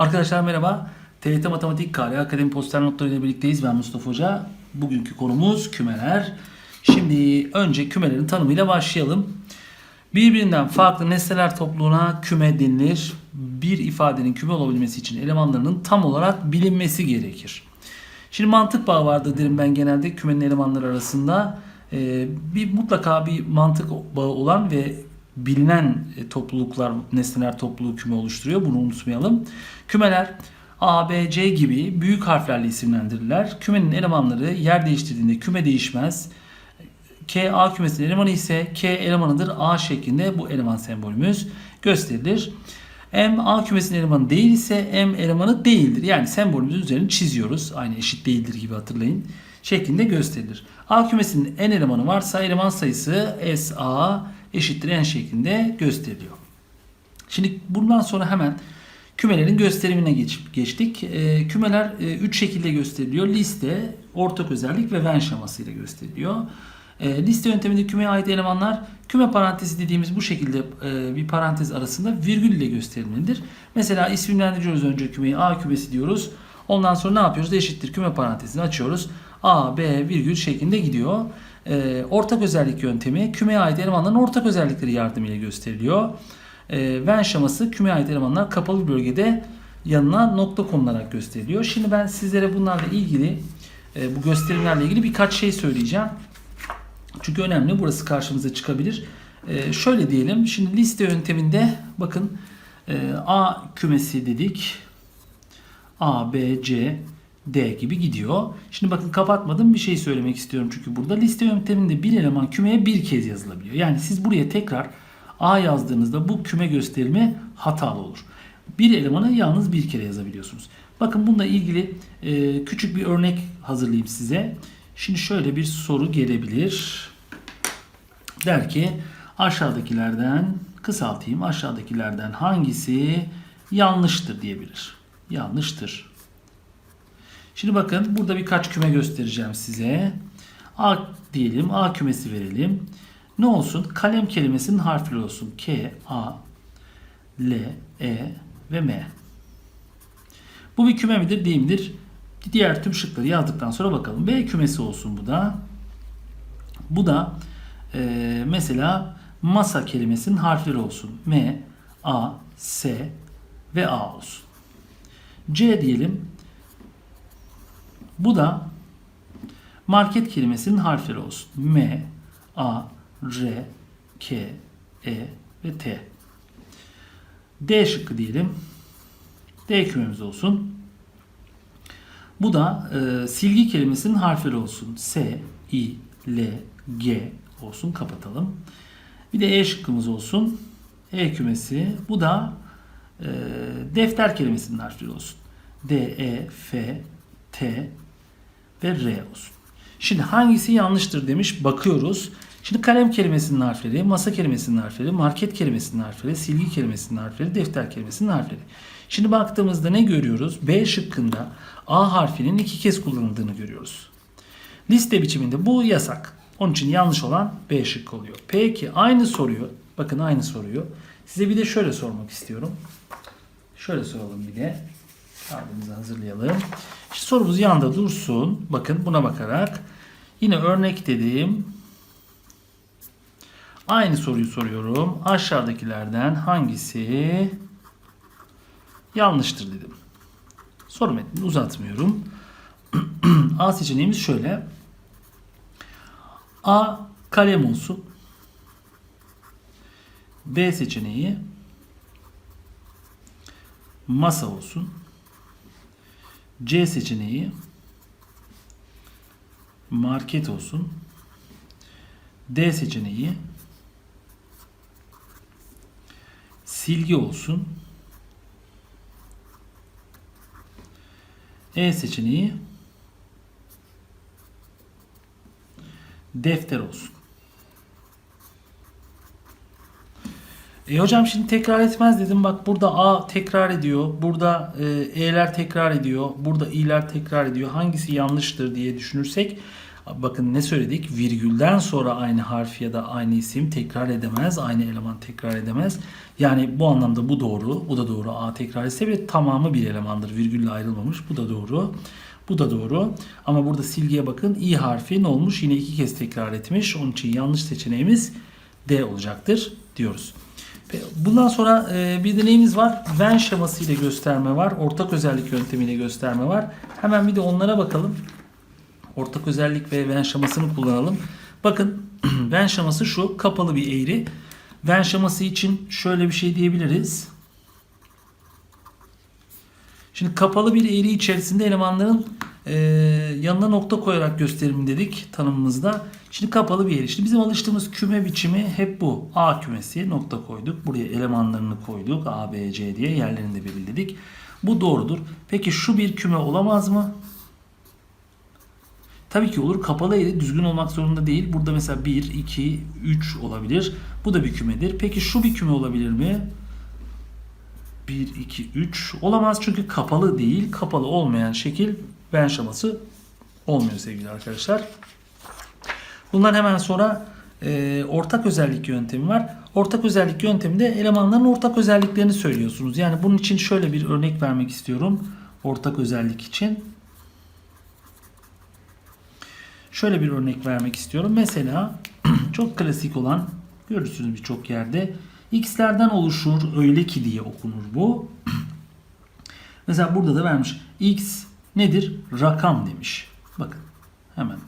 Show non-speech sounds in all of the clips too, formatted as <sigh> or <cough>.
Arkadaşlar merhaba. TYT Matematik Kale Akademi Poster Notları ile birlikteyiz. Ben Mustafa Hoca. Bugünkü konumuz kümeler. Şimdi önce kümelerin tanımıyla başlayalım. Birbirinden farklı nesneler topluluğuna küme denilir. Bir ifadenin küme olabilmesi için elemanlarının tam olarak bilinmesi gerekir. Şimdi mantık bağı vardır derim ben genelde kümenin elemanları arasında. Ee, bir mutlaka bir mantık bağı olan ve bilinen e, topluluklar, nesneler topluluğu küme oluşturuyor. Bunu unutmayalım. Kümeler A, B, C gibi büyük harflerle isimlendirirler. Kümenin elemanları yer değiştirdiğinde küme değişmez. K A kümesinin elemanı ise K elemanıdır A şeklinde bu eleman sembolümüz gösterilir. M A kümesinin elemanı değil ise M elemanı değildir. Yani sembolümüzün üzerine çiziyoruz. Aynı eşit değildir gibi hatırlayın. Şeklinde gösterilir. A kümesinin n elemanı varsa eleman sayısı S A eşittir n şeklinde gösteriliyor. Şimdi bundan sonra hemen kümelerin gösterimine geç, geçtik. E, kümeler 3 şekilde gösteriliyor. Liste, ortak özellik ve Venn şemasıyla gösteriliyor. E, liste yönteminde kümeye ait elemanlar küme parantezi dediğimiz bu şekilde e, bir parantez arasında virgül ile gösterilmelidir. Mesela isimlendiriyoruz önce kümeyi A kümesi diyoruz. Ondan sonra ne yapıyoruz? Eşittir küme parantezini açıyoruz. A, B virgül şeklinde gidiyor. E, ortak özellik yöntemi kümeye ait elemanların ortak özellikleri yardımıyla gösteriliyor. E, Venn şeması kümeye ait elemanlar kapalı bir bölgede yanına nokta konularak gösteriliyor. Şimdi ben sizlere bunlarla ilgili e, bu gösterimlerle ilgili birkaç şey söyleyeceğim. Çünkü önemli. Burası karşımıza çıkabilir. E, şöyle diyelim. Şimdi liste yönteminde bakın e, A kümesi dedik. A, B, C, D gibi gidiyor. Şimdi bakın kapatmadım bir şey söylemek istiyorum çünkü burada liste yönteminde bir eleman kümeye bir kez yazılabiliyor. Yani siz buraya tekrar A yazdığınızda bu küme gösterimi hatalı olur. Bir elemanı yalnız bir kere yazabiliyorsunuz. Bakın bununla ilgili e, küçük bir örnek hazırlayayım size. Şimdi şöyle bir soru gelebilir. Der ki aşağıdakilerden kısaltayım aşağıdakilerden hangisi yanlıştır diyebilir. Yanlıştır. Şimdi bakın burada birkaç küme göstereceğim size. A diyelim A kümesi verelim. Ne olsun? Kalem kelimesinin harfleri olsun. K, A, L, E ve M. Bu bir küme midir değil midir? Diğer tüm şıkları yazdıktan sonra bakalım. B kümesi olsun bu da. Bu da e, mesela masa kelimesinin harfleri olsun. M, A, S ve A olsun. C diyelim. Bu da market kelimesinin harfleri olsun. M, A, R, K, E ve T. D şıkkı diyelim. D kümemiz olsun. Bu da e, silgi kelimesinin harfleri olsun. S, I, L, G olsun. Kapatalım. Bir de E şıkkımız olsun. E kümesi. Bu da e, defter kelimesinin harfleri olsun. D, E, F, T ve R olsun. Şimdi hangisi yanlıştır demiş. Bakıyoruz. Şimdi kalem kelimesinin harfleri, masa kelimesinin harfleri, market kelimesinin harfleri, silgi kelimesinin harfleri, defter kelimesinin harfleri. Şimdi baktığımızda ne görüyoruz? B şıkkında A harfinin iki kez kullanıldığını görüyoruz. Liste biçiminde bu yasak. Onun için yanlış olan B şıkkı oluyor. Peki aynı soruyu, bakın aynı soruyu size bir de şöyle sormak istiyorum. Şöyle soralım bir de. Kağıdımızı hazırlayalım. Sorumuz yanında dursun. Bakın buna bakarak yine örnek dediğim aynı soruyu soruyorum. Aşağıdakilerden hangisi yanlıştır dedim. Soru metnini uzatmıyorum. <clears throat> A seçeneğimiz şöyle. A kalem olsun. B seçeneği masa olsun. C seçeneği market olsun. D seçeneği silgi olsun. E seçeneği defter olsun. E hocam şimdi tekrar etmez dedim. Bak burada A tekrar ediyor. Burada e, E'ler tekrar ediyor. Burada İ'ler tekrar ediyor. Hangisi yanlıştır diye düşünürsek Bakın ne söyledik? Virgülden sonra aynı harf ya da aynı isim tekrar edemez. Aynı eleman tekrar edemez. Yani bu anlamda bu doğru. Bu da doğru. A tekrar etse bile tamamı bir elemandır. Virgülle ayrılmamış. Bu da doğru. Bu da doğru. Ama burada silgiye bakın. i harfi ne olmuş? Yine iki kez tekrar etmiş. Onun için yanlış seçeneğimiz D olacaktır diyoruz. Bundan sonra e, bir deneyimiz var. Venn şeması ile gösterme var. Ortak özellik yöntemiyle gösterme var. Hemen bir de onlara bakalım. Ortak özellik ve Venn şemasını kullanalım. Bakın <clears throat> Venn şeması şu. Kapalı bir eğri. Venn şeması için şöyle bir şey diyebiliriz. Şimdi kapalı bir eğri içerisinde elemanların e, yanına nokta koyarak gösterim dedik tanımımızda. Şimdi kapalı bir eğri. Şimdi bizim alıştığımız küme biçimi hep bu. A kümesi nokta koyduk. Buraya elemanlarını koyduk. A, B, C diye yerlerini de belirledik. Bu doğrudur. Peki şu bir küme olamaz mı? Tabii ki olur. Kapalı eğri düzgün olmak zorunda değil. Burada mesela 1, 2, 3 olabilir. Bu da bir kümedir. Peki şu bir küme olabilir mi? 1, 2, 3 olamaz çünkü kapalı değil. Kapalı olmayan şekil ben şaması olmuyor sevgili arkadaşlar. Bundan hemen sonra e, ortak özellik yöntemi var. Ortak özellik yönteminde elemanların ortak özelliklerini söylüyorsunuz. Yani bunun için şöyle bir örnek vermek istiyorum. Ortak özellik için. Şöyle bir örnek vermek istiyorum. Mesela <clears throat> çok klasik olan görürsünüz birçok yerde x'lerden oluşur öyle ki diye okunur bu. <clears throat> Mesela burada da vermiş. x nedir? Rakam demiş. Bakın hemen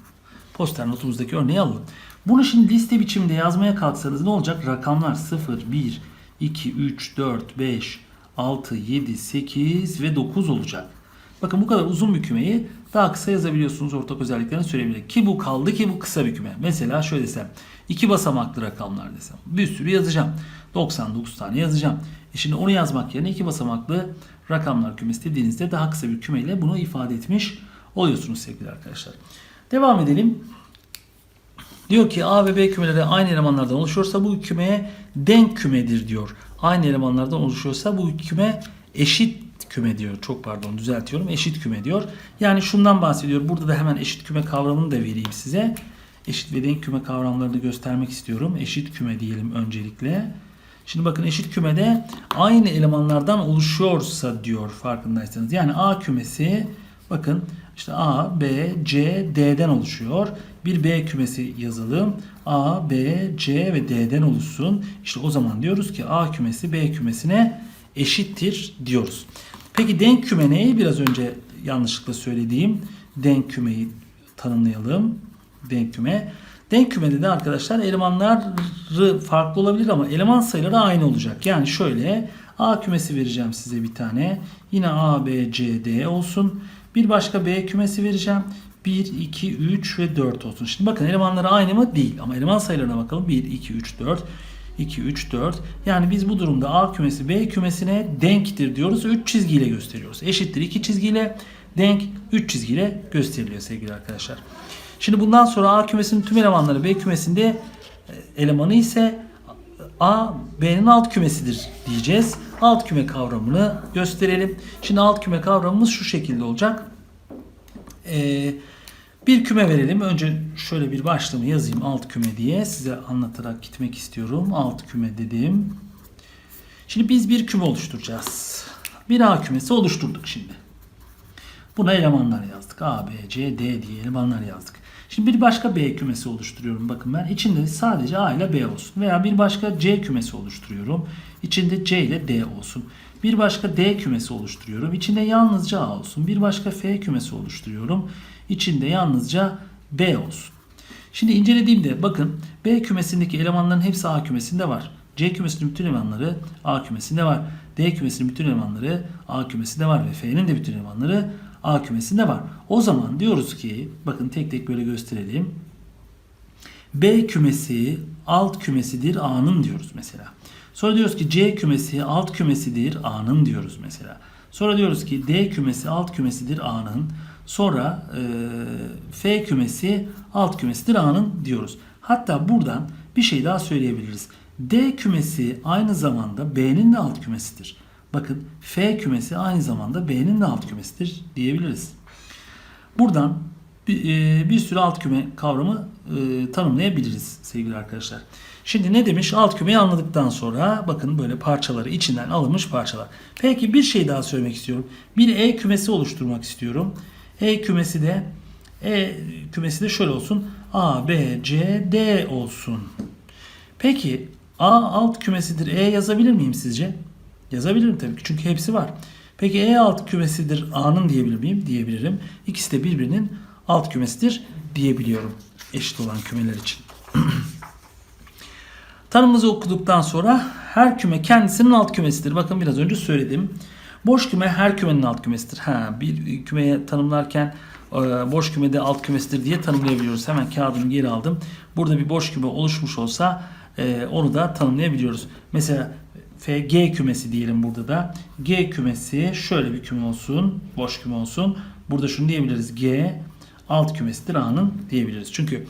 poster notumuzdaki örneği alalım. Bunu şimdi liste biçiminde yazmaya kalksanız ne olacak? Rakamlar 0, 1, 2, 3, 4, 5, 6, 7, 8 ve 9 olacak. Bakın bu kadar uzun bir kümeyi daha kısa yazabiliyorsunuz ortak özelliklerini söyleyebilir. Ki bu kaldı ki bu kısa bir küme. Mesela şöyle desem. iki basamaklı rakamlar desem. Bir sürü yazacağım. 99 tane yazacağım. E şimdi onu yazmak yerine iki basamaklı rakamlar kümesi dediğinizde daha kısa bir kümeyle bunu ifade etmiş oluyorsunuz sevgili arkadaşlar. Devam edelim. Diyor ki A ve B kümeleri aynı elemanlardan oluşuyorsa bu kümeye denk kümedir diyor. Aynı elemanlardan oluşuyorsa bu küme eşit küme diyor. Çok pardon düzeltiyorum. Eşit küme diyor. Yani şundan bahsediyor. Burada da hemen eşit küme kavramını da vereyim size. Eşit ve denk küme kavramlarını göstermek istiyorum. Eşit küme diyelim öncelikle. Şimdi bakın eşit kümede aynı elemanlardan oluşuyorsa diyor farkındaysanız. Yani A kümesi bakın işte A, B, C, D'den oluşuyor. Bir B kümesi yazalım. A, B, C ve D'den oluşsun. İşte o zaman diyoruz ki A kümesi B kümesine eşittir diyoruz. Peki denk küme neyi? Biraz önce yanlışlıkla söylediğim denk kümeyi tanımlayalım. Denk küme. Denk kümede de arkadaşlar elemanları farklı olabilir ama eleman sayıları aynı olacak. Yani şöyle A kümesi vereceğim size bir tane. Yine A, B, C, D olsun. Bir başka B kümesi vereceğim. 1, 2, 3 ve 4 olsun. Şimdi bakın elemanları aynı mı? Değil. Ama eleman sayılarına bakalım. 1, 2, 3, 4. 2, 3, 4. Yani biz bu durumda A kümesi B kümesine denktir diyoruz. 3 çizgiyle gösteriyoruz. Eşittir 2 çizgiyle denk 3 çizgiyle gösteriliyor sevgili arkadaşlar. Şimdi bundan sonra A kümesinin tüm elemanları B kümesinde e, elemanı ise A B'nin alt kümesidir diyeceğiz. Alt küme kavramını gösterelim. Şimdi alt küme kavramımız şu şekilde olacak. Ee, bir küme verelim. Önce şöyle bir başlığımı yazayım alt küme diye. Size anlatarak gitmek istiyorum. Alt küme dedim. Şimdi biz bir küme oluşturacağız. Bir A kümesi oluşturduk şimdi. Buna elemanlar yazdık. A, B, C, D diye elemanlar yazdık. Şimdi bir başka B kümesi oluşturuyorum. Bakın ben içinde sadece A ile B olsun. Veya bir başka C kümesi oluşturuyorum. İçinde C ile D olsun. Bir başka D kümesi oluşturuyorum. İçinde yalnızca A olsun. Bir başka F kümesi oluşturuyorum. İçinde yalnızca B olsun. Şimdi incelediğimde bakın B kümesindeki elemanların hepsi A kümesinde var. C kümesinin bütün elemanları A kümesinde var. D kümesinin bütün elemanları A kümesinde var ve F'nin de bütün elemanları A kümesinde var. O zaman diyoruz ki bakın tek tek böyle gösterelim. B kümesi alt kümesidir A'nın diyoruz mesela. Sonra diyoruz ki C kümesi alt kümesidir A'nın diyoruz mesela. Sonra diyoruz ki D kümesi alt kümesidir A'nın. Sonra e, F kümesi alt kümesidir A'nın diyoruz. Hatta buradan bir şey daha söyleyebiliriz. D kümesi aynı zamanda B'nin de alt kümesidir. Bakın F kümesi aynı zamanda B'nin de alt kümesidir diyebiliriz. Buradan bir, e, bir sürü alt küme kavramı e, tanımlayabiliriz sevgili arkadaşlar. Şimdi ne demiş? Alt kümeyi anladıktan sonra bakın böyle parçaları içinden alınmış parçalar. Peki bir şey daha söylemek istiyorum. Bir E kümesi oluşturmak istiyorum. E kümesi de E kümesi de şöyle olsun. A, B, C, D olsun. Peki A alt kümesidir E yazabilir miyim sizce? Yazabilirim tabii ki çünkü hepsi var. Peki E alt kümesidir A'nın diyebilir miyim? Diyebilirim. İkisi de birbirinin alt kümesidir diyebiliyorum eşit olan kümeler için. <clears throat> Tanımımızı okuduktan sonra her küme kendisinin alt kümesidir. Bakın biraz önce söyledim. Boş küme her kümenin alt kümesidir. Ha, bir kümeye tanımlarken e, boş kümede alt kümesidir diye tanımlayabiliyoruz. Hemen kağıdımı geri aldım. Burada bir boş küme oluşmuş olsa e, onu da tanımlayabiliyoruz. Mesela F, G kümesi diyelim burada da. G kümesi şöyle bir küme olsun. Boş küme olsun. Burada şunu diyebiliriz. G alt kümesidir A'nın diyebiliriz. Çünkü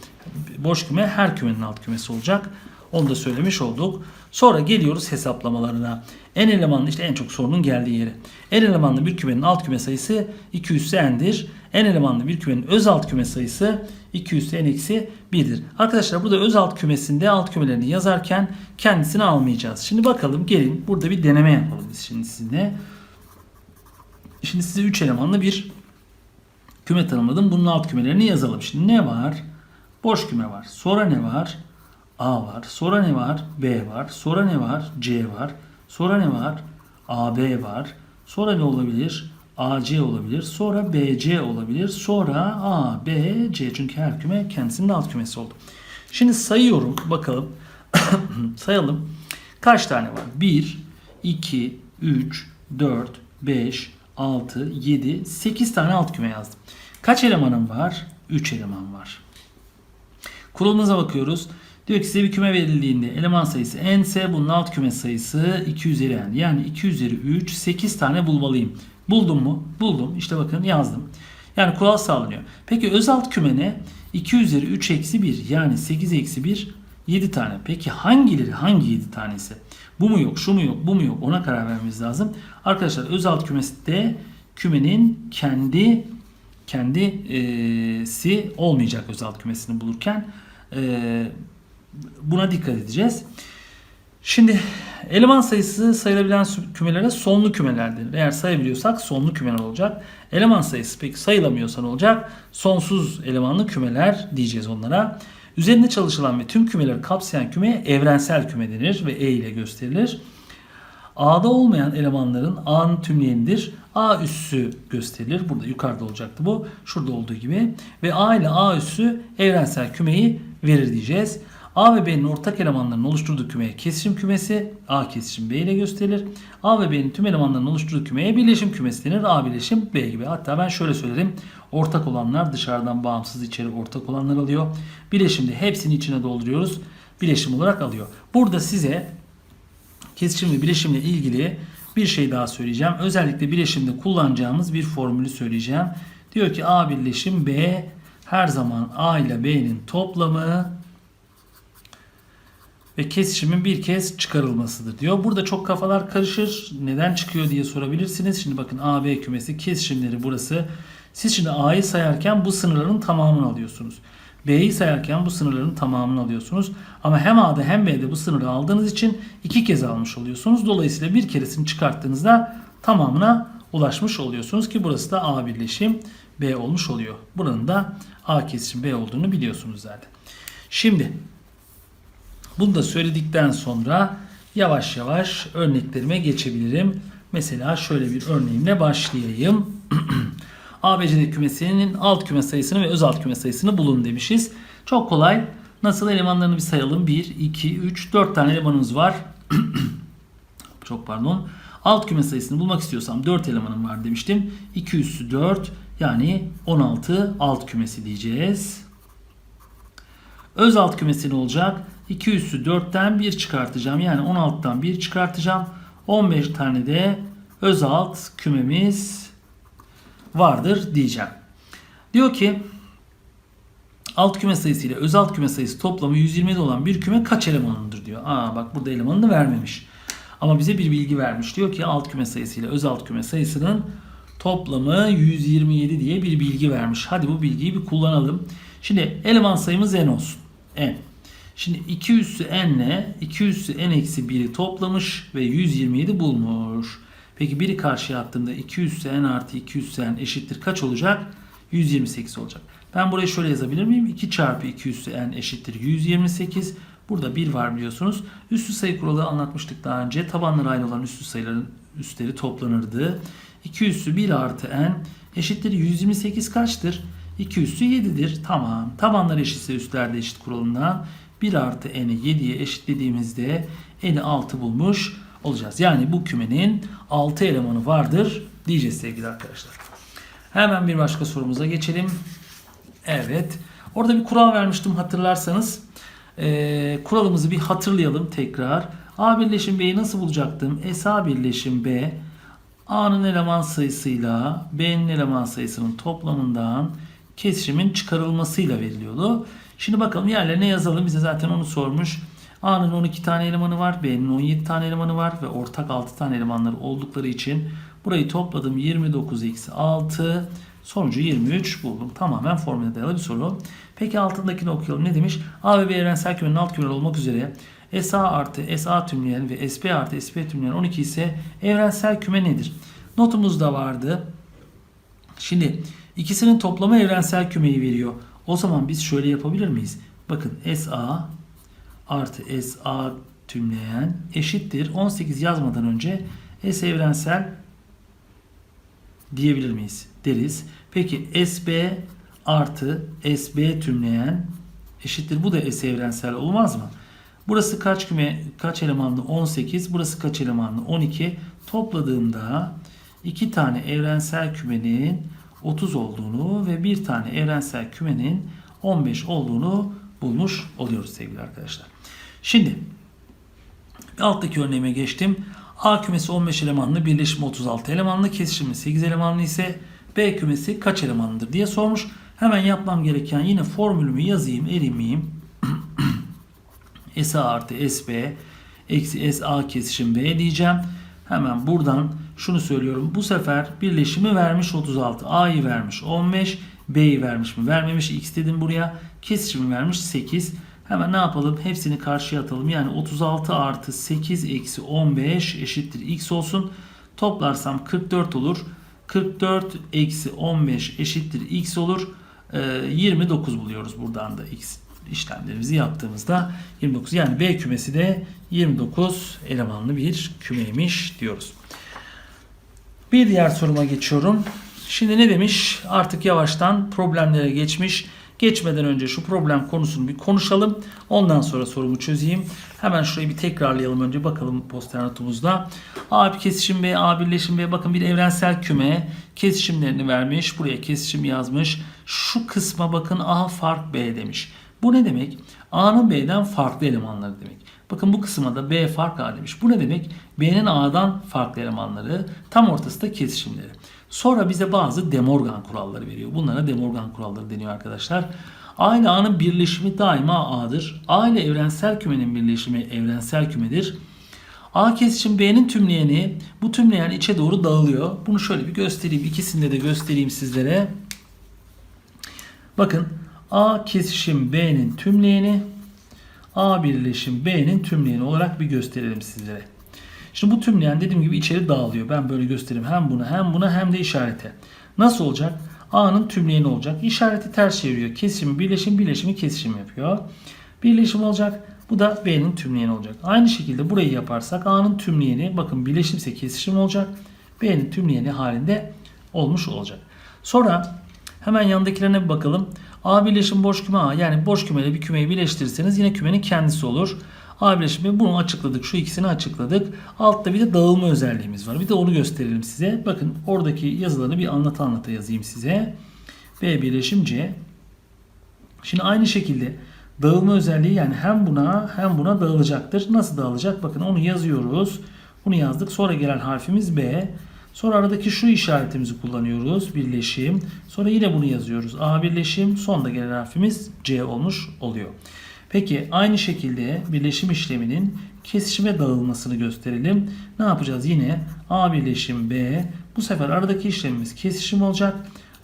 boş küme her kümenin alt kümesi olacak. Onu da söylemiş olduk. Sonra geliyoruz hesaplamalarına. En elemanlı işte en çok sorunun geldiği yere. En elemanlı bir kümenin alt küme sayısı 2 üssü n'dir. En elemanlı bir kümenin öz alt küme sayısı 2 üssü n eksi 1'dir. Arkadaşlar burada öz alt kümesinde alt kümelerini yazarken kendisini almayacağız. Şimdi bakalım gelin burada bir deneme yapalım biz şimdi sizinle. Şimdi size 3 elemanlı bir küme tanımladım. Bunun alt kümelerini yazalım. Şimdi ne var? Boş küme var. Sonra ne var? A var. Sonra ne var? B var. Sonra ne var? C var. Sonra ne var? AB var. Sonra ne olabilir? AC olabilir. Sonra BC olabilir. Sonra A, B, C. Çünkü her küme kendisinin alt kümesi oldu. Şimdi sayıyorum. Bakalım. <coughs> Sayalım. Kaç tane var? 1, 2, 3, 4, 5, 6, 7, 8 tane alt küme yazdım. Kaç elemanım var? 3 eleman var. Kurulumuza bakıyoruz. Diyor ki size bir küme verildiğinde eleman sayısı n ise bunun alt küme sayısı 2 üzeri n. Yani 2 üzeri 3 8 tane bulmalıyım. Buldum mu? Buldum. İşte bakın yazdım. Yani kural sağlanıyor. Peki öz alt küme ne? 2 üzeri 3 eksi 1 yani 8 eksi 1 7 tane. Peki hangileri hangi 7 tanesi? Bu mu yok, şu mu yok, bu mu yok ona karar vermemiz lazım. Arkadaşlar öz alt kümesi de kümenin kendi kendisi olmayacak öz alt kümesini bulurken. Ee, buna dikkat edeceğiz. Şimdi eleman sayısı sayılabilen kümelere sonlu kümeler denir. Eğer sayabiliyorsak sonlu kümeler olacak. Eleman sayısı peki sayılamıyorsa ne olacak? Sonsuz elemanlı kümeler diyeceğiz onlara. Üzerinde çalışılan ve tüm kümeleri kapsayan kümeye evrensel küme denir ve E ile gösterilir. A'da olmayan elemanların A'nın tümleyenidir. A üssü gösterilir. Burada yukarıda olacaktı bu. Şurada olduğu gibi. Ve A ile A üssü evrensel kümeyi verir diyeceğiz. A ve B'nin ortak elemanlarının oluşturduğu kümeye kesişim kümesi A kesişim B ile gösterilir. A ve B'nin tüm elemanlarının oluşturduğu kümeye birleşim kümesi denir. A birleşim B gibi. Hatta ben şöyle söylerim. Ortak olanlar dışarıdan bağımsız içeri ortak olanlar alıyor. Bileşimde hepsini içine dolduruyoruz. Bileşim olarak alıyor. Burada size kesişim ve bileşimle ilgili bir şey daha söyleyeceğim. Özellikle bileşimde kullanacağımız bir formülü söyleyeceğim. Diyor ki A birleşim B her zaman A ile B'nin toplamı ve kesişimin bir kez çıkarılmasıdır diyor. Burada çok kafalar karışır. Neden çıkıyor diye sorabilirsiniz. Şimdi bakın A, B kümesi kesişimleri burası. Siz şimdi A'yı sayarken bu sınırların tamamını alıyorsunuz. B'yi sayarken bu sınırların tamamını alıyorsunuz. Ama hem A'da hem B'de bu sınırı aldığınız için iki kez almış oluyorsunuz. Dolayısıyla bir keresini çıkarttığınızda tamamına ulaşmış oluyorsunuz ki burası da A birleşim B olmuş oluyor. Buranın da A kesişim B olduğunu biliyorsunuz zaten. Şimdi bunu da söyledikten sonra yavaş yavaş örneklerime geçebilirim. Mesela şöyle bir örneğimle başlayayım. <clears throat> ABCD kümesinin alt küme sayısını ve öz alt küme sayısını bulun demişiz. Çok kolay. Nasıl elemanlarını bir sayalım. 1, 2, 3, 4 tane elemanımız var. <clears throat> Çok pardon. Alt küme sayısını bulmak istiyorsam 4 elemanım var demiştim. 2 üssü 4 yani 16 alt kümesi diyeceğiz. Öz alt kümesi ne olacak? 2 üssü 4'ten 1 çıkartacağım. Yani 16'dan 1 çıkartacağım. 15 tane de öz alt kümemiz vardır diyeceğim. Diyor ki alt küme sayısı ile öz alt küme sayısı toplamı 127 olan bir küme kaç elemanındır diyor. Aa bak burada elemanını vermemiş. Ama bize bir bilgi vermiş. Diyor ki alt küme sayısı ile öz alt küme sayısının toplamı 127 diye bir bilgi vermiş. Hadi bu bilgiyi bir kullanalım. Şimdi eleman sayımız n olsun. n. Şimdi 2 üssü n ile 2 üssü n eksi 1'i toplamış ve 127 bulmuş. Peki biri karşıya attığımda 2 üssü n artı 2 üssü n eşittir kaç olacak? 128 olacak. Ben buraya şöyle yazabilir miyim? 2 çarpı 2 üssü n eşittir 128. Burada 1 var biliyorsunuz. Üstü sayı kuralı anlatmıştık daha önce. Tabanları aynı olan üstü sayıların üstleri toplanırdı. 2 üssü 1 artı n eşittir 128 kaçtır? 2 üssü 7'dir. Tamam. Tabanlar eşitse üstler de eşit kuralından 1 artı n'i 7'ye eşitlediğimizde n'i 6 bulmuş olacağız. Yani bu kümenin 6 elemanı vardır diyeceğiz sevgili arkadaşlar. Hemen bir başka sorumuza geçelim. Evet. Orada bir kural vermiştim hatırlarsanız. Ee, kuralımızı bir hatırlayalım tekrar. A birleşim B'yi nasıl bulacaktım? S A birleşim B A'nın eleman sayısıyla B'nin eleman sayısının toplamından kesişimin çıkarılmasıyla veriliyordu. Şimdi bakalım yerlerine yazalım. Bize zaten onu sormuş. A'nın 12 tane elemanı var. B'nin 17 tane elemanı var. Ve ortak 6 tane elemanları oldukları için burayı topladım. 29 eksi 6. Sonucu 23 buldum. Tamamen formüle dayalı bir soru. Peki altındakini okuyalım. Ne demiş? A ve B evrensel kümenin alt kümeler olmak üzere SA artı SA tümleyen ve SP artı SP tümleyen 12 ise evrensel küme nedir? Notumuz da vardı. Şimdi ikisinin toplamı evrensel kümeyi veriyor. O zaman biz şöyle yapabilir miyiz? Bakın SA artı SA tümleyen eşittir. 18 yazmadan önce S evrensel diyebilir miyiz? Deriz. Peki SB artı SB tümleyen eşittir. Bu da S evrensel olmaz mı? Burası kaç küme kaç elemanlı? 18. Burası kaç elemanlı? 12. Topladığımda iki tane evrensel kümenin 30 olduğunu ve bir tane evrensel kümenin 15 olduğunu bulmuş oluyoruz sevgili arkadaşlar. Şimdi alttaki örneğime geçtim. A kümesi 15 elemanlı, birleşimi 36 elemanlı, kesişimi 8 elemanlı ise B kümesi kaç elemanlıdır diye sormuş. Hemen yapmam gereken yine formülümü yazayım, erimeyeyim. <clears throat> SA artı SB eksi SA kesişim B diyeceğim. Hemen buradan şunu söylüyorum. Bu sefer birleşimi vermiş 36. A'yı vermiş 15. B'yi vermiş mi? Vermemiş. X dedim buraya. Kesişimi vermiş 8. Hemen ne yapalım? Hepsini karşıya atalım. Yani 36 artı 8 eksi 15 eşittir X olsun. Toplarsam 44 olur. 44 eksi 15 eşittir X olur. Ee, 29 buluyoruz buradan da X işlemlerimizi yaptığımızda 29 yani B kümesi de 29 elemanlı bir kümeymiş diyoruz. Bir diğer soruma geçiyorum. Şimdi ne demiş? Artık yavaştan problemlere geçmiş. Geçmeden önce şu problem konusunu bir konuşalım. Ondan sonra sorumu çözeyim. Hemen şurayı bir tekrarlayalım önce bakalım poster notumuzda. A kesişim B, A birleşim B. Bakın bir evrensel küme kesişimlerini vermiş. Buraya kesişim yazmış. Şu kısma bakın A fark B demiş. Bu ne demek? A'nın B'den farklı elemanları demek. Bakın bu kısma da B fark A demiş. Bu ne demek? B'nin A'dan farklı elemanları, tam ortası da kesişimleri. Sonra bize bazı demorgan kuralları veriyor. Bunlara demorgan kuralları deniyor arkadaşlar. A ile A'nın birleşimi daima A'dır. A ile evrensel kümenin birleşimi evrensel kümedir. A kesişim B'nin tümleyeni bu tümleyen içe doğru dağılıyor. Bunu şöyle bir göstereyim. İkisinde de göstereyim sizlere. Bakın A kesişim B'nin tümleyeni A birleşim B'nin tümleyeni olarak bir gösterelim sizlere. Şimdi bu tümleyen dediğim gibi içeri dağılıyor. Ben böyle göstereyim hem buna hem buna hem de işarete. Nasıl olacak? A'nın tümleyeni olacak. İşareti ters çeviriyor. Kesimi birleşim birleşimi kesişim yapıyor. Birleşim olacak. Bu da B'nin tümleyeni olacak. Aynı şekilde burayı yaparsak A'nın tümleyeni bakın birleşimse kesişim olacak. B'nin tümleyeni halinde olmuş olacak. Sonra hemen yandakilerine bir bakalım. A birleşim boş küme A yani boş kümeyle bir kümeyi birleştirirseniz yine kümenin kendisi olur. A birleşimi bunu açıkladık. Şu ikisini açıkladık. Altta bir de dağılma özelliğimiz var. Bir de onu gösterelim size. Bakın oradaki yazıları bir anlata anlata yazayım size. B birleşim C. Şimdi aynı şekilde dağılma özelliği yani hem buna hem buna dağılacaktır. Nasıl dağılacak? Bakın onu yazıyoruz. Bunu yazdık. Sonra gelen harfimiz B. Sonra aradaki şu işaretimizi kullanıyoruz. Birleşim. Sonra yine bunu yazıyoruz. A birleşim. Sonda gelen harfimiz C olmuş oluyor. Peki aynı şekilde birleşim işleminin kesişime dağılmasını gösterelim. Ne yapacağız? Yine A birleşim B. Bu sefer aradaki işlemimiz kesişim olacak.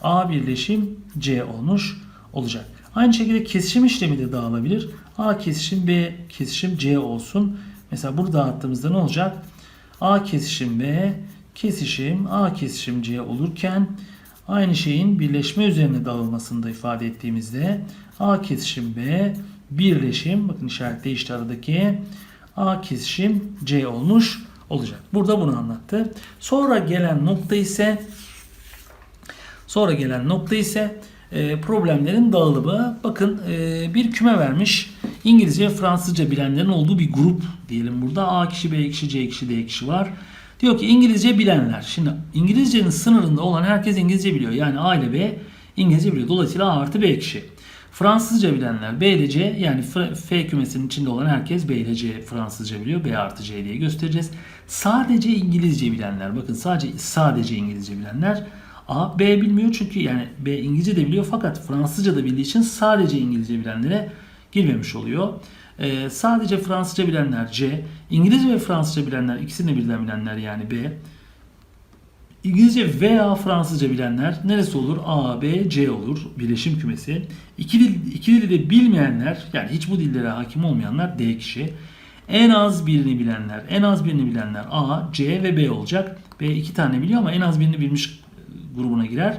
A birleşim C olmuş olacak. Aynı şekilde kesişim işlemi de dağılabilir. A kesişim B kesişim C olsun. Mesela burada dağıttığımızda ne olacak? A kesişim B kesişim A kesişim C olurken aynı şeyin birleşme üzerine dağılmasını da ifade ettiğimizde A kesişim B birleşim bakın işaret değişti aradaki A kesişim C olmuş olacak. Burada bunu anlattı. Sonra gelen nokta ise sonra gelen nokta ise e, problemlerin dağılımı. Bakın e, bir küme vermiş. İngilizce ve Fransızca bilenlerin olduğu bir grup diyelim burada. A kişi, B kişi, C kişi, D kişi var. Diyor ki İngilizce bilenler. Şimdi İngilizcenin sınırında olan herkes İngilizce biliyor. Yani A ile B İngilizce biliyor. Dolayısıyla A artı B kişi. Fransızca bilenler B ile C yani F, kümesinin içinde olan herkes B ile C Fransızca biliyor. B artı C diye göstereceğiz. Sadece İngilizce bilenler bakın sadece sadece İngilizce bilenler A B bilmiyor çünkü yani B İngilizce de biliyor fakat Fransızca da bildiği için sadece İngilizce bilenlere girmemiş oluyor. Ee, sadece Fransızca bilenler C, İngilizce ve Fransızca bilenler ikisini de birden bilenler yani B. İngilizce veya Fransızca bilenler neresi olur? A, B, C olur. Birleşim kümesi. İki, dil, iki dili de bilmeyenler yani hiç bu dillere hakim olmayanlar D kişi. En az birini bilenler, en az birini bilenler A, C ve B olacak. B iki tane biliyor ama en az birini bilmiş grubuna girer.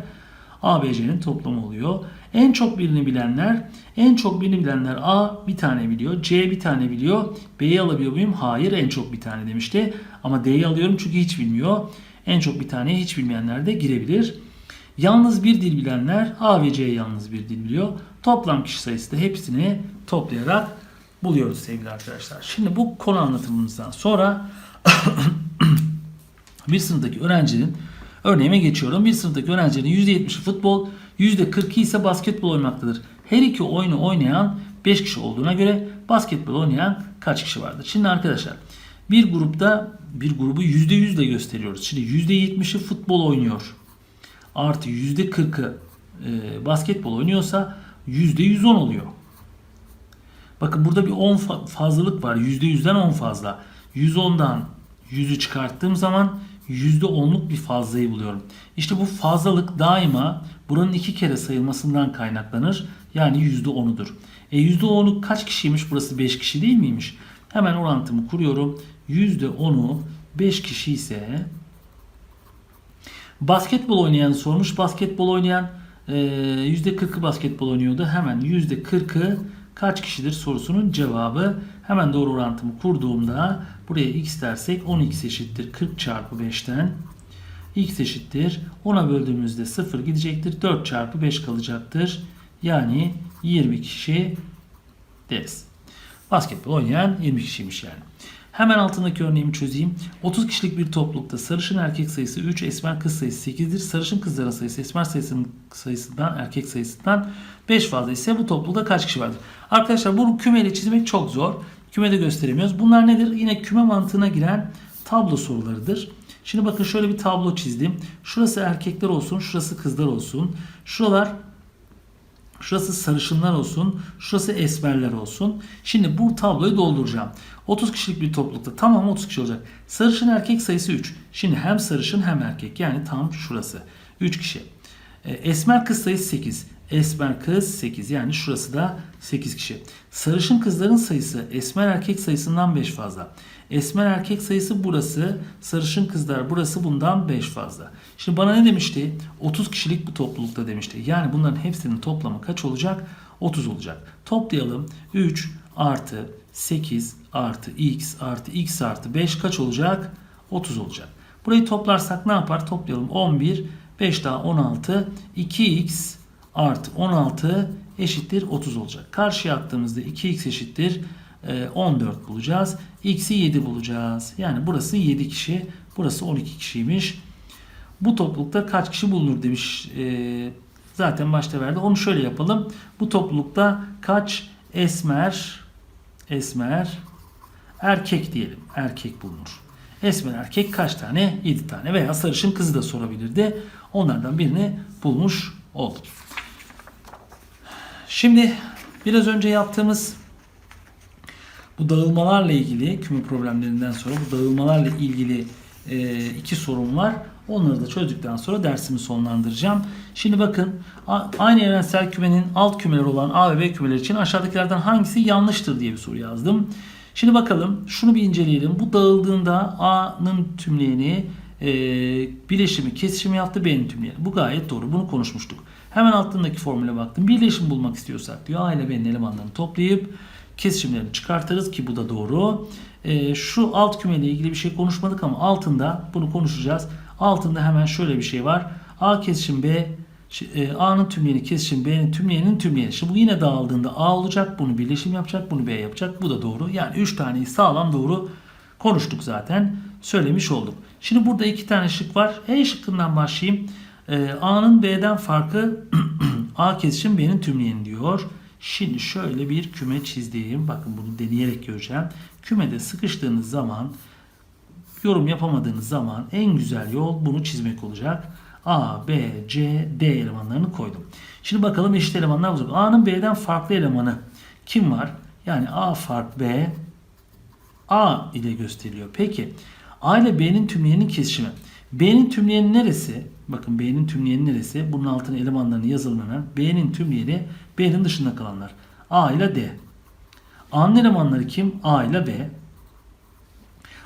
A, B, C'nin toplamı oluyor. En çok birini bilenler, en çok birini bilenler A bir tane biliyor, C bir tane biliyor. B'yi alabiliyor muyum? Hayır, en çok bir tane demişti. Ama D'yi alıyorum çünkü hiç bilmiyor. En çok bir tane hiç bilmeyenler de girebilir. Yalnız bir dil bilenler A ve C yalnız bir dil biliyor. Toplam kişi sayısı da hepsini toplayarak buluyoruz sevgili arkadaşlar. Şimdi bu konu anlatımımızdan sonra <coughs> bir sınıftaki öğrencinin örneğime geçiyorum. Bir sınıftaki öğrencinin %70'i futbol, %40'ı ise basketbol oynamaktadır. Her iki oyunu oynayan 5 kişi olduğuna göre basketbol oynayan kaç kişi vardır? Şimdi arkadaşlar bir grupta bir grubu %100 ile gösteriyoruz. Şimdi %70'i futbol oynuyor. Artı %40'ı e, basketbol oynuyorsa %110 oluyor. Bakın burada bir 10 fa- fazlalık var. %100'den 10 fazla. 110'dan 100'ü çıkarttığım zaman %10'luk bir fazlayı buluyorum. İşte bu fazlalık daima buranın iki kere sayılmasından kaynaklanır. Yani %10'udur. E %10'u kaç kişiymiş? Burası 5 kişi değil miymiş? Hemen orantımı kuruyorum. %10'u 5 kişi ise basketbol oynayan sormuş. Basketbol oynayan e, %40'ı basketbol oynuyordu. Hemen %40'ı kaç kişidir sorusunun cevabı. Hemen doğru orantımı kurduğumda buraya x dersek 10x eşittir 40 çarpı 5'ten x eşittir 10'a böldüğümüzde 0 gidecektir. 4 çarpı 5 kalacaktır. Yani 20 kişi deriz. Basketbol oynayan 20 kişiymiş yani. Hemen altındaki örneğimi çözeyim. 30 kişilik bir toplulukta sarışın erkek sayısı 3, esmer kız sayısı 8'dir. Sarışın kızların sayısı esmer sayısının sayısından, erkek sayısından 5 fazla ise bu toplulukta kaç kişi vardır? Arkadaşlar bunu kümeyle çizmek çok zor. Kümede gösteremiyoruz. Bunlar nedir? Yine küme mantığına giren tablo sorularıdır. Şimdi bakın şöyle bir tablo çizdim. Şurası erkekler olsun, şurası kızlar olsun. Şuralar Şurası sarışınlar olsun. Şurası esmerler olsun. Şimdi bu tabloyu dolduracağım. 30 kişilik bir toplulukta tamam 30 kişi olacak. Sarışın erkek sayısı 3. Şimdi hem sarışın hem erkek. Yani tam şurası. 3 kişi. E, Esmer kız sayısı 8. Esmer kız 8. Yani şurası da 8 kişi. Sarışın kızların sayısı esmer erkek sayısından 5 fazla. Esmer erkek sayısı burası. Sarışın kızlar burası bundan 5 fazla. Şimdi bana ne demişti? 30 kişilik bu toplulukta demişti. Yani bunların hepsinin toplamı kaç olacak? 30 olacak. Toplayalım. 3 artı 8 artı x artı x artı 5 kaç olacak? 30 olacak. Burayı toplarsak ne yapar? Toplayalım. 11, 5 daha 16, 2x artı 16 eşittir 30 olacak. Karşıya attığımızda 2x eşittir e, 14 bulacağız. x'i 7 bulacağız. Yani burası 7 kişi, burası 12 kişiymiş. Bu toplulukta kaç kişi bulunur demiş. E, zaten başta verdi. Onu şöyle yapalım. Bu toplulukta kaç esmer esmer erkek diyelim. Erkek bulunur. Esmer erkek kaç tane? 7 tane veya sarışın kızı da sorabilirdi. Onlardan birini bulmuş olduk. Şimdi biraz önce yaptığımız Bu dağılmalarla ilgili küme problemlerinden sonra bu dağılmalarla ilgili e, iki sorun var. Onları da çözdükten sonra dersimi sonlandıracağım. Şimdi bakın aynı evrensel kümenin alt kümeleri olan A ve B kümeleri için aşağıdakilerden hangisi yanlıştır diye bir soru yazdım. Şimdi bakalım şunu bir inceleyelim. Bu dağıldığında A'nın tümleyeni e, bileşimi, kesişimi yaptı B'nin tümleyeni. Bu gayet doğru. Bunu konuşmuştuk. Hemen altındaki formüle baktım. Birleşim bulmak istiyorsak diyor A ile B'nin elemanlarını toplayıp kesişimlerini çıkartırız ki bu da doğru. E, şu alt kümeyle ilgili bir şey konuşmadık ama altında bunu konuşacağız. Altında hemen şöyle bir şey var. A kesişim B e, A'nın tümleyeni kesişim B'nin tümleyeninin tümleyeni. Şimdi bu yine dağıldığında A olacak. Bunu birleşim yapacak. Bunu B yapacak. Bu da doğru. Yani 3 taneyi sağlam doğru konuştuk zaten. Söylemiş olduk. Şimdi burada iki tane şık var. E şıkkından başlayayım. E, A'nın B'den farkı <clears throat> A kesişim B'nin tümleyeni diyor. Şimdi şöyle bir küme çizdiğim. Bakın bunu deneyerek göreceğim. Kümede sıkıştığınız zaman yorum yapamadığınız zaman en güzel yol bunu çizmek olacak. A, B, C, D elemanlarını koydum. Şimdi bakalım eşit elemanlar bulacak. A'nın B'den farklı elemanı kim var? Yani A fark B A ile gösteriliyor. Peki A ile B'nin tümleyenin kesişimi. B'nin tümleyeni neresi? Bakın B'nin tümleyeni neresi? Bunun altına elemanlarını yazalım hemen. B'nin tümleyeni B'nin dışında kalanlar. A ile D. A'nın elemanları kim? A ile B.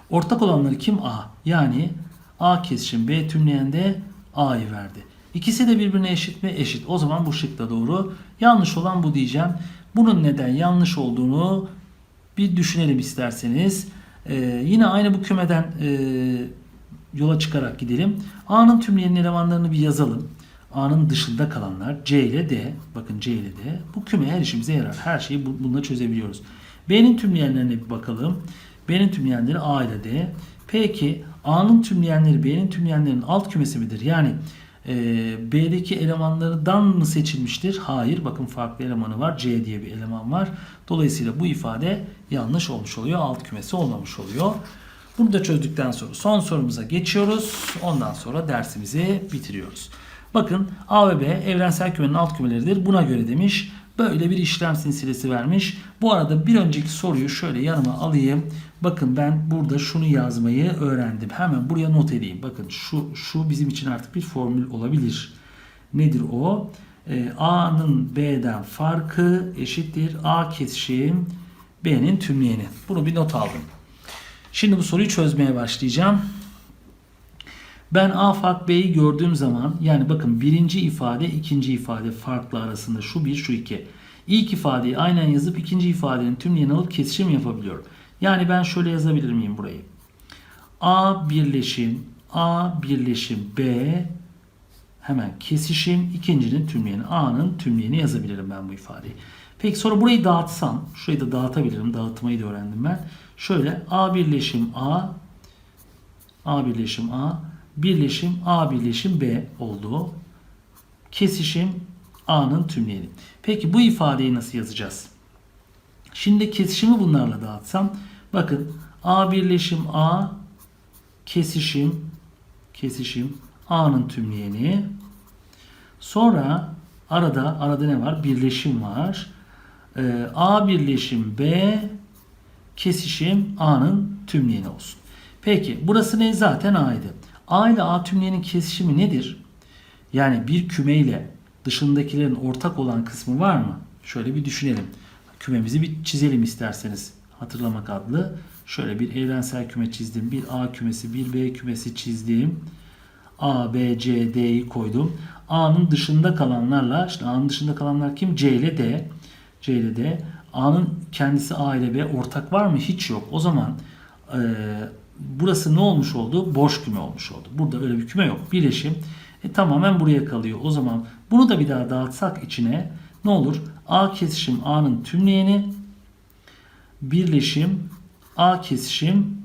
Ortak olanları kim? A. Yani A kesişim B tümleyen de A'yı verdi. İkisi de birbirine eşit mi? Eşit. O zaman bu şık da doğru. Yanlış olan bu diyeceğim. Bunun neden yanlış olduğunu bir düşünelim isterseniz. Ee, yine aynı bu kümeden e, yola çıkarak gidelim. A'nın tümleyenin elemanlarını bir yazalım. A'nın dışında kalanlar C ile D. Bakın C ile D. Bu küme her işimize yarar. Her şeyi bu- bununla çözebiliyoruz. B'nin tümleyenlerine bir bakalım. B'nin tümleyenleri A ile D. Peki A'nın tümleyenleri B'nin tümleyenlerinin alt kümesi midir? Yani e, B'deki elemanlardan mı seçilmiştir? Hayır. Bakın farklı elemanı var. C diye bir eleman var. Dolayısıyla bu ifade yanlış olmuş oluyor. Alt kümesi olmamış oluyor. Bunu da çözdükten sonra son sorumuza geçiyoruz. Ondan sonra dersimizi bitiriyoruz. Bakın A ve B evrensel kümenin alt kümeleridir. Buna göre demiş. Böyle bir işlem silsilesi vermiş. Bu arada bir önceki soruyu şöyle yanıma alayım. Bakın ben burada şunu yazmayı öğrendim. Hemen buraya not edeyim. Bakın şu şu bizim için artık bir formül olabilir. Nedir o? Ee, A'nın B'den farkı eşittir. A kesişim B'nin tümleyeni. Bunu bir not aldım. Şimdi bu soruyu çözmeye başlayacağım. Ben A fark B'yi gördüğüm zaman yani bakın birinci ifade ikinci ifade farklı arasında şu bir şu iki. İlk ifadeyi aynen yazıp ikinci ifadenin tümleyeni alıp kesişim yapabiliyorum. Yani ben şöyle yazabilir miyim burayı? A birleşim A birleşim B hemen kesişim ikincinin tümleyeni A'nın tümleyeni yazabilirim ben bu ifadeyi. Peki sonra burayı dağıtsam şurayı da dağıtabilirim. Dağıtmayı da öğrendim ben. Şöyle A birleşim A A birleşim A birleşim A birleşim B oldu. Kesişim A'nın tümleyeni. Peki bu ifadeyi nasıl yazacağız? Şimdi kesişimi bunlarla dağıtsam bakın A birleşim A kesişim kesişim A'nın tümleyeni sonra arada arada ne var? Birleşim var. Ee, A birleşim B kesişim A'nın tümleyeni olsun. Peki burası ne? Zaten A'ydı. A ile A tümleyenin kesişimi nedir? Yani bir küme ile dışındakilerin ortak olan kısmı var mı? Şöyle bir düşünelim. Kümemizi bir çizelim isterseniz. Hatırlamak adlı. Şöyle bir evrensel küme çizdim. Bir A kümesi, bir B kümesi çizdim. A, B, C, D'yi koydum. A'nın dışında kalanlarla, işte A'nın dışında kalanlar kim? C ile D. C ile D. A'nın kendisi A ile B ortak var mı? Hiç yok. O zaman e, burası ne olmuş oldu? Boş küme olmuş oldu. Burada öyle bir küme yok. Birleşim e, tamamen buraya kalıyor. O zaman bunu da bir daha dağıtsak içine ne olur? A kesişim A'nın tümleyeni birleşim A kesişim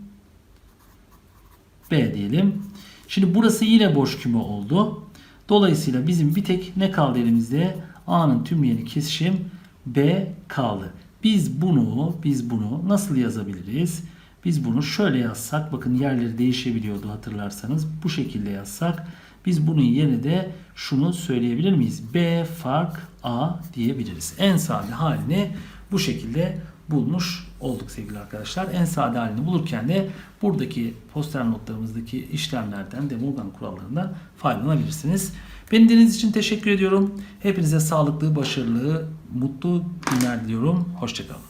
B diyelim. Şimdi burası yine boş küme oldu. Dolayısıyla bizim bir tek ne kaldı elimizde? A'nın tümleyeni kesişim B kaldı. Biz bunu biz bunu nasıl yazabiliriz? Biz bunu şöyle yazsak bakın yerleri değişebiliyordu hatırlarsanız. Bu şekilde yazsak biz bunun yerine de şunu söyleyebilir miyiz? B fark A diyebiliriz. En sade halini bu şekilde bulmuş olduk sevgili arkadaşlar. En sade halini bulurken de buradaki poster notlarımızdaki işlemlerden de Morgan kurallarından faydalanabilirsiniz. Beni dinlediğiniz için teşekkür ediyorum. Hepinize sağlıklı, başarılı, mutlu günler diliyorum. Hoşçakalın.